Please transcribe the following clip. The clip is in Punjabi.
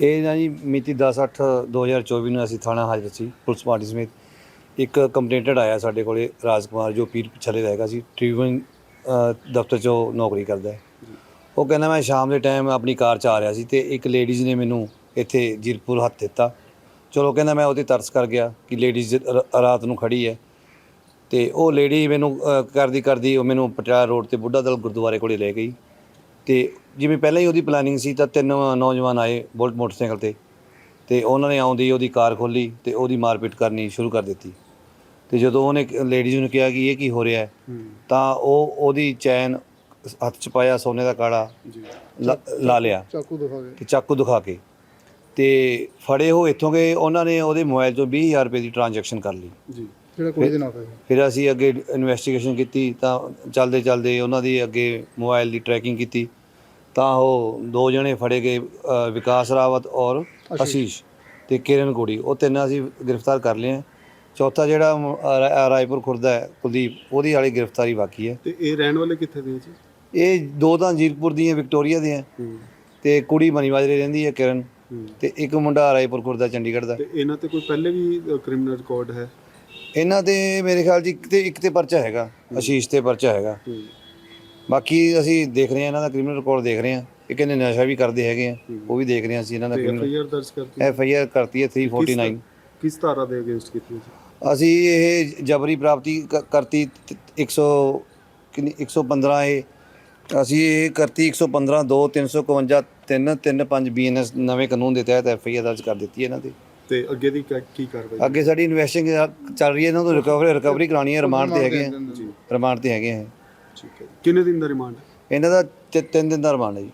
ਇਹ ਨਾ ਜੀ ਮਿਤੀ 10/8/2024 ਨੂੰ ਅਸੀਂ ਥਾਣਾ ਹਾਜ਼ਰ ਸੀ, ਪੁਲਿਸ ਪਾਰਟੀ ਸਮੇਤ। ਇੱਕ ਕੰਪਲੇਂਟਡ ਆਇਆ ਸਾਡੇ ਕੋਲੇ ਰਾਜਕੁਮਾਰ ਜੋ ਪੀਰ ਪਿਛਲੇ ਦਾ ਹੈਗਾ ਸੀ, ਟ੍ਰਿਬਿਊਨ ਦਫ਼ਤਰ 'ਚੋਂ ਨੌਕਰੀ ਕਰਦਾ ਹੈ। ਉਹ ਕਹਿੰਦਾ ਮੈਂ ਸ਼ਾਮ ਦੇ ਟਾਈਮ ਆਪਣੀ ਕਾਰ 'ਚ ਆ ਰਿਹਾ ਸੀ ਤੇ ਇੱਕ ਲੇਡੀਜ਼ ਨੇ ਮੈਨੂੰ ਇੱਥੇ ਜੀਰਪੁਰ ਹੱਥ ਦਿੱਤਾ। ਚਲੋ ਕਹਿੰਦਾ ਮੈਂ ਉਹਤੇ ਤਰਸ ਕਰ ਗਿਆ ਕਿ ਲੇਡੀਜ਼ ਰਾਤ ਨੂੰ ਖੜੀ ਹੈ। ਤੇ ਉਹ ਲੇਡੀ ਮੈਨੂੰ ਕਰਦੀ ਕਰਦੀ ਉਹ ਮੈਨੂੰ ਪਟਿਆਲਾ ਰੋਡ ਤੇ ਬੁੱਢਾ ਦਲ ਗੁਰਦੁਆਰੇ ਕੋਲੇ ਲੈ ਗਈ। ਤੇ ਜਿਵੇਂ ਪਹਿਲਾਂ ਹੀ ਉਹਦੀ ਪਲਾਨਿੰਗ ਸੀ ਤਾਂ ਤਿੰਨ ਨੌਜਵਾਨ ਆਏ ਬੁਲਟ ਮੋਟਰਸਾਈਕਲ ਤੇ ਤੇ ਉਹਨਾਂ ਨੇ ਆਉਂਦੀ ਉਹਦੀ ਕਾਰ ਖੋਲੀ ਤੇ ਉਹਦੀ ਮਾਰਪੀਟ ਕਰਨੀ ਸ਼ੁਰੂ ਕਰ ਦਿੱਤੀ। ਤੇ ਜਦੋਂ ਉਹਨੇ ਲੇਡੀਜ਼ ਨੂੰ ਕਿਹਾ ਕਿ ਇਹ ਕੀ ਹੋ ਰਿਹਾ ਹੈ ਤਾਂ ਉਹ ਉਹਦੀ ਚੈਨ ਹੱਥ 'ਚ ਪਾਇਆ ਸੋਨੇ ਦਾ ਕਾੜਾ ਜੀ। ਲਾ- ਲਿਆ। ਚਾਕੂ ਦਿਖਾ ਤੇ ਚਾਕੂ ਦਿਖਾ ਕੇ। ਤੇ ਫੜੇ ਹੋ ਇੱਥੋਂ ਗਏ ਉਹਨਾਂ ਨੇ ਉਹਦੇ ਮੋਬਾਈਲ ਤੋਂ 20000 ਰੁਪਏ ਦੀ ਟ੍ਰਾਂਜੈਕਸ਼ਨ ਕਰ ਲਈ। ਜੀ ਜਿਹੜਾ ਫਿਰ ਅਸੀਂ ਅੱਗੇ ਇਨਵੈਸਟੀਗੇਸ਼ਨ ਕੀਤੀ ਤਾਂ ਚੱਲਦੇ ਚੱਲਦੇ ਉਹਨਾਂ ਦੀ ਅੱਗੇ ਮੋਬਾਈਲ ਦੀ ਟਰੈਕਿੰਗ ਕੀਤੀ। ਤਾਂ ਉਹ ਦੋ ਜਣੇ ਫੜੇ ਗਏ ਅ, ਵਿਕਾਸ ਰਾਵਤ ਔਰ ਆਸ਼ੀਸ਼ ਤੇ ਕਿਰਨ ਕੋੜੀ ਉਹ ਤਿੰਨ ਅਸੀਂ ਗ੍ਰਿਫਤਾਰ ਕਰ ਲਏ ਆ। ਚੌਥਾ ਜਿਹੜਾ ਮ- ਅ, ਰਾ- ਰਾਏਪੁਰ ਖੁਰਦਾ ਹੈ ਕੁਲਦੀਪ ਉਹਦੀ ਵਾਲੀ ਗ੍ਰਿਫਤਾਰੀ ਬਾਕੀ ਹੈ। ਤੇ ਇਹ ਰਹਿਣ ਵਾਲੇ ਕਿੱਥੇ ਦੇ ਜੀ? ਇਹ ਦੋ ਤਾਂ ਜੀਰਪੁਰ ਦੀਆਂ ਵਿਕਟੋਰੀਆ ਦੀਆਂ। ਹੂੰ। ਤੇ ਕੁੜੀ ਮਨੀਵਾਜਰੇ ਰਹਿੰਦੀ ਹੈ ਕਿਰਨ। ਹੂੰ। ਤੇ ਇੱਕ ਮੁੰਡਾ ਰਾਏਪੁਰ ਖੁਰਦਾ ਚੰਡੀਗੜ੍ਹ ਦਾ। ਤੇ ਇਹਨਾਂ ਤੇ ਕੋਈ ਪਹਿਲੇ ਵੀ ਕ੍ਰਿਮੀਨਲ ਰਿਕਾਰਡ ਹੈ? ਇਹਨਾਂ ਦੇ ਮੇਰੇ ਖਿਆਲ 'ਚ ਇੱਕ ਤੇ ਇੱਕ ਤੇ ਪਰਚਾ ਹੈਗਾ। ਆਸ਼ੀਸ਼ ਤੇ ਪਰਚਾ ਹੈਗਾ। ਹੂੰ। ਬਾਕੀ ਅਸੀਂ ਦੇਖ ਰਹੇ ਹਾਂ ਇਹਨਾਂ ਦਾ ਕ੍ਰਿਮੀਨਲ ਰਿਕਾਰਡ ਦੇਖ ਰਹੇ ਹਾਂ। ਇਹ ਕਹਿੰਦੇ ਨਸ਼ਾ ਵੀ ਕਰਦੇ ਹੈਗੇ ਆ ਉਹ ਵੀ ਦੇਖ ਰਹੇ ਹਾਂ ਅਸੀਂ ਇਹਨਾਂ ਦਾ ਦਰਜ ਕਰਤੀ ਐਫ ਆਈ ਆਰ ਕਰਤੀ ਹੈ 349 ਕਿਸ ਧਾਰਾ ਦੇ ਅਗੇਂਸਟ ਕੀਤੀ ਸੀ ਅਸੀਂ ਇਹ ਜਬਰੀ ਪ੍ਰਾਪਤੀ ਕਰਤੀ ਤ- 100 ਕਿੰਨੀ 115 ਇਹ। ਅਸੀਂ ਇਹ ਕਰਤੀ 115 2 351 3 35 ਬੀਐਨਐਸ ਨਵੇਂ ਕਾਨੂੰਨ ਦੇ ਤਹਿਤ ਐਫ ਆਈ ਆਰ ਦਰਜ ਕਰ ਦਿੱਤੀ ਹੈ ਇਹਨਾਂ ਤੇ ਤੇ ਅੱਗੇ ਦੀ ਕੀ ਕਾਰਵਾਈ? ਅੱਗੇ ਸਾਡੀ ਇਨਵੈਸਟਿੰਗ ਚੱਲ ਰਹੀ ਹੈ ਇਹਨਾਂ ਤੋਂ ਰਿਕਵਰੀ ਰਿਕਵਰੀ ਕਰਾਉਣੀ ਹੈ ਰਿਮਾਂਡ ਤੇ ਹੈਗੇ ਆ। ਰਿਮਾਂਡ ਤੇ ਹੈਗੇ ਆ ਠੀਕ ਹੈ ਕਿੰਨੇ ਦਿਨ ਦਾ ਰਿਮਾਂਡ ਇਹਨਾਂ ਦਾ ਤ- ਤਿੰਨ ਦਿਨ ਦਾ ਰਿਮਾਂਡ ਹੈ ਜੀ।